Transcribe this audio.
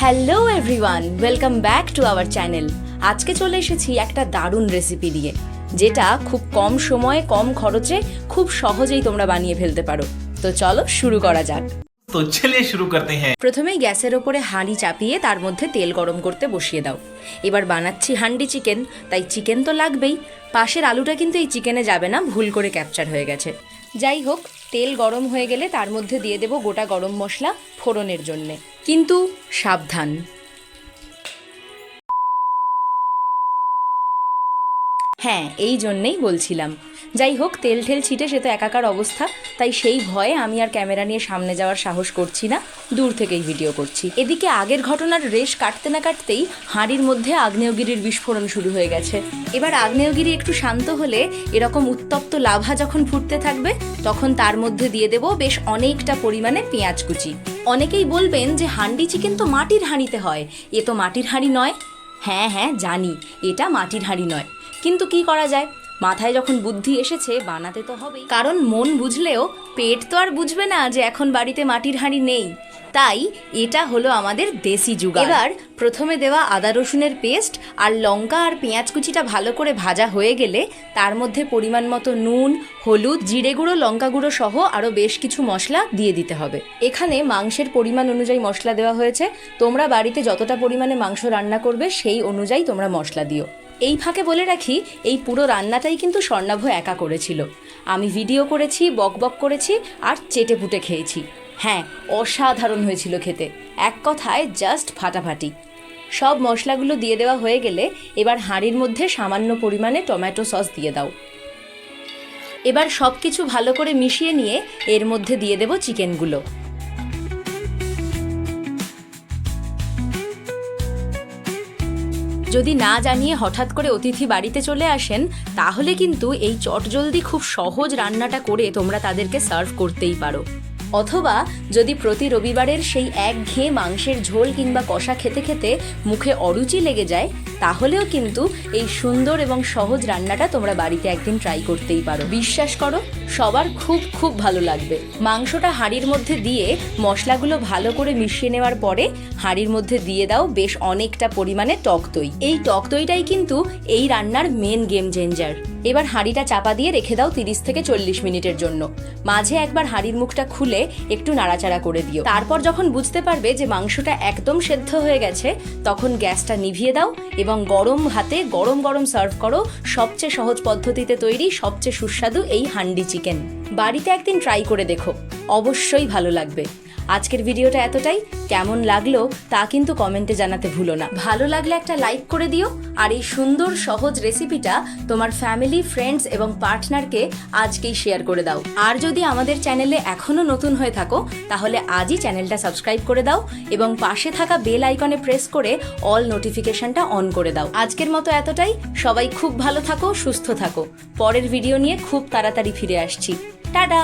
Hello everyone welcome back to our channel আজকে চলে এসেছি একটা দারুণ রেসিপি দিয়ে যেটা খুব কম সময়ে কম খরচে খুব সহজেই তোমরা বানিয়ে ফেলতে পারো। তো চলো শুরু করা যাক। তো চলে শুরু করতে হ্যাঁ। প্রথমেই গ্যাসের ওপরে হাঁড়ি চাপিয়ে তার মধ্যে তেল গরম করতে বসিয়ে দাও। এবার বানাচ্ছি হান্ডি চিকেন তাই চিকেন তো লাগবেই। পাশের আলুটা কিন্তু এই চিকেনে যাবে না ভুল করে ক্যাপচার হয়ে গেছে। যাই হোক, তেল গরম হয়ে গেলে তার মধ্যে দিয়ে দেব গোটা গরম মশলা ফোড়নের জন্যে। কিন্তু সাবধান। হ্যাঁ এই জন্যেই বলছিলাম। যাই হোক, তেল ঠেল ছিটে, সে তো একাকার অবস্থা। তাই সেই ভয়ে আমি আর ক্যামেরা নিয়ে সামনে যাওয়ার সাহস করছি না, দূর থেকেই ভিডিও করছি। এদিকে আগের ঘটনার রেশ কাটতে না কাটতেই হাঁড়ির মধ্যে আগ্নেয়গিরির বিস্ফোরণ শুরু হয়ে গেছে। এবার আগ্নেয়গিরি একটু শান্ত হলে এরকম উত্তপ্ত লাভা যখন ফুটতে থাকবে, তখন তার মধ্যে দিয়ে দেবো বেশ অনেকটা পরিমাণে পেঁয়াজ কুচি। অনেকেই বলবেন যে হান্ডি চিকেন তো মাটির হাঁড়িতে হয়। এ তো মাটির হাঁড়ি নয়। হ্যাঁ হ্যাঁ জানি, এটা মাটির হাঁড়ি নয়। কিন্তু কি করা যায়? মাথায় যখন বুদ্ধি এসেছে, বানাতে তো হবেই। কারণ মন বুঝলেও পেট তো আর বুঝবে না যে এখন বাড়িতে মাটির হাঁড়ি নেই। তাই এটা হলো আমাদের দেশি যুগ এবার প্রথমে দেওয়া আদা রসুনের পেস্ট আর লঙ্কা আর পেঁয়াজ কুচিটা ভালো করে ভাজা হয়ে গেলে তার মধ্যে পরিমাণ মতো নুন, হলুদ, জিরে গুঁড়ো, লঙ্কা গুঁড়ো সহ আরও বেশ কিছু মশলা দিয়ে দিতে হবে। এখানে মাংসের পরিমাণ অনুযায়ী মশলা দেওয়া হয়েছে। তোমরা বাড়িতে যতটা পরিমাণে মাংস রান্না করবে সেই অনুযায়ী তোমরা মশলা দিও। এই ফাঁকে বলে রাখি, এই পুরো রান্নাটাই কিন্তু স্বর্ণাভ একা করেছিল। আমি ভিডিও করেছি বকবক করেছি আর চেটে পুটে খেয়েছি। হ্যাঁ অসাধারণ হয়েছিল খেতে। এক কথায় জাস্ট ফাটাফাটি। সব মশলাগুলো দিয়ে দেওয়া হয়ে গেলে এবার হাঁড়ির মধ্যে সামান্য পরিমাণে টমেটো সস দিয়ে দাও। এবার সব কিছু ভালো করে মিশিয়ে নিয়ে এর মধ্যে দিয়ে দেবো চিকেনগুলো। যদি না জানিয়ে হঠাৎ করে অতিথি বাড়িতে চলে আসেন, তাহলে কিন্তু এই চটজলদি খুব সহজ রান্নাটা করে তোমরা তাদেরকে সার্ভ করতেই পারো। অথবা যদি প্রতি রবিবারের সেই এক ঘেয়ে মাংসের ঝোল কিংবা কষা খেতে খেতে মুখে অরুচি লেগে যায়, তাহলেও কিন্তু এই সুন্দর এবং সহজ রান্নাটা তোমরা বাড়িতে একদিন ট্রাই করতেই পারো। বিশ্বাস করো, সবার খুব খুব ভালো লাগবে। মাংসটা হাঁড়ির মধ্যে দিয়ে মশলাগুলো ভালো করে মিশিয়ে নেওয়ার পরে হাঁড়ির মধ্যে দিয়ে দাও বেশ অনেকটা পরিমাণে টক দই। এই টক দইটাই কিন্তু এই রান্নার মেন গেম চেঞ্জার এবার হাঁড়িটা চাপা দিয়ে রেখে দাও তিরিশ থেকে চল্লিশ মিনিটের জন্য। মাঝে একবার হাঁড়ির মুখটা খুলে একটু নাড়াচাড়া করে দিও। তারপর যখন বুঝতে পারবে যে মাংসটা একদম সেদ্ধ হয়ে গেছে, তখন গ্যাসটা নিভিয়ে দাও এবং গরম হাতে গরম গরম সার্ভ করো। সবচেয়ে সহজ পদ্ধতিতে তৈরি, সবচেয়ে সুস্বাদু এই হান্ডি চিকেন। বাড়িতে একদিন ট্রাই করে দেখো। অবশ্যই ভালো লাগবে। আজকের ভিডিওটা এতটাই। কেমন লাগল তা কিন্তু কমেন্টে জানাতে ভুলো না। ভালো লাগলে একটা লাইক করে দিও, আর এই সুন্দর সহজ রেসিপিটা তোমার ফ্যামিলি, ফ্রেন্ডস এবং পার্টনারকে আজকেই শেয়ার করে দাও। আর যদি আমাদের চ্যানেলে এখনও নতুন হয়ে থাকো, তাহলে আজই চ্যানেলটা সাবস্ক্রাইব করে দাও এবং পাশে থাকা বেল আইকনে প্রেস করে অল নোটিফিকেশনটা অন করে দাও। আজকের মতো এতটাই। সবাই খুব ভালো থাকো, সুস্থ থাকো। পরের ভিডিও নিয়ে খুব তাড়াতাড়ি ফিরে আসছি। টাটা!